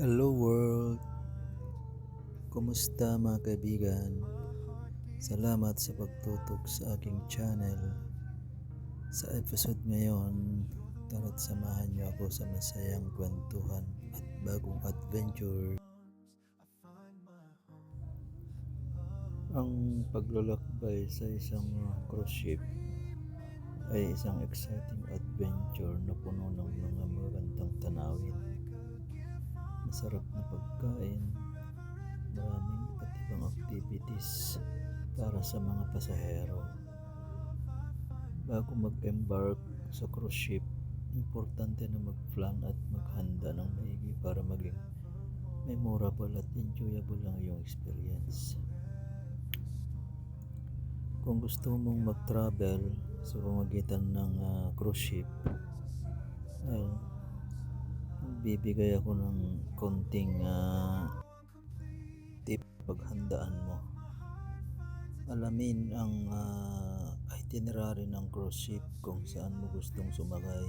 Hello world! Kumusta mga kaibigan? Salamat sa pagtutok sa aking channel. Sa episode ngayon, tara't samahan niyo ako sa masayang kwentuhan at bagong adventure. Ang paglalakbay sa isang cruise ship ay isang exciting adventure na puno ng mga magandang tanawin masarap na pagkain, maraming iba't ibang activities para sa mga pasahero. Bago mag-embark sa cruise ship, importante na mag-plan at maghanda ng maigi para maging memorable at enjoyable ang iyong experience. Kung gusto mong mag-travel sa pamagitan ng ah, cruise ship, ay bibigay ako ng konting ah, tip paghandaan mo. Alamin ang ah, itinerary ng cruise ship kung saan mo gustong sumakay.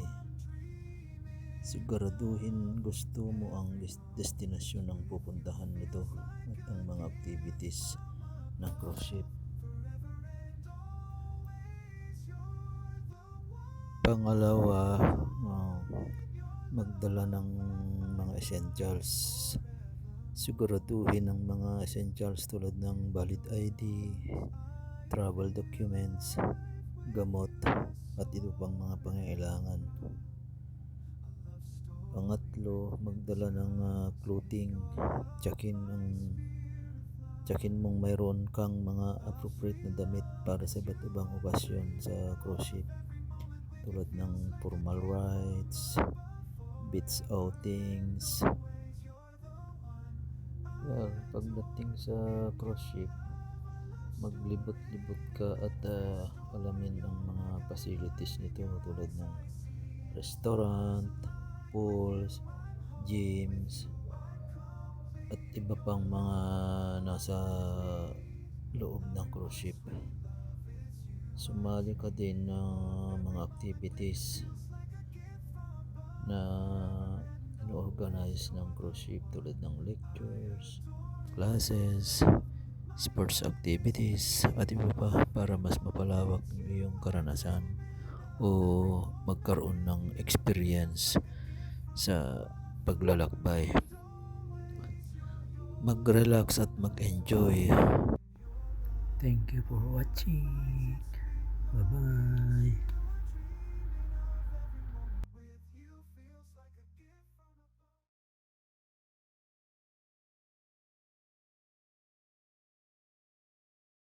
Siguraduhin gusto mo ang des- destinasyon ng pupuntahan nito at ang mga activities ng cruise ship. Pangalawa, ah, magdala ng mga essentials. Siguraduhin ang mga essentials tulad ng valid ID, travel documents, gamot, at iba pang mga pangailangan. Pangatlo, magdala ng ah, clothing. Tsakin ang tsakin mong mayroon kang mga appropriate na damit para sa iba't ibang okasyon sa cruise ship tulad ng formal rides, beach outings. Well, pagdating sa cruise ship, maglibot-libot ka at ah, alamin ang mga facilities nito tulad ng restaurant, pools, gyms, at iba pang mga nasa loob ng cruise ship. Sumali ka din ng mga activities na ino-organize ng cruise ship tulad ng lectures, classes, sports activities at iba pa para mas mapalawak yung karanasan o magkaroon ng experience sa paglalakbay. Mag-relax at mag-enjoy. Thank you for watching. Bye-bye.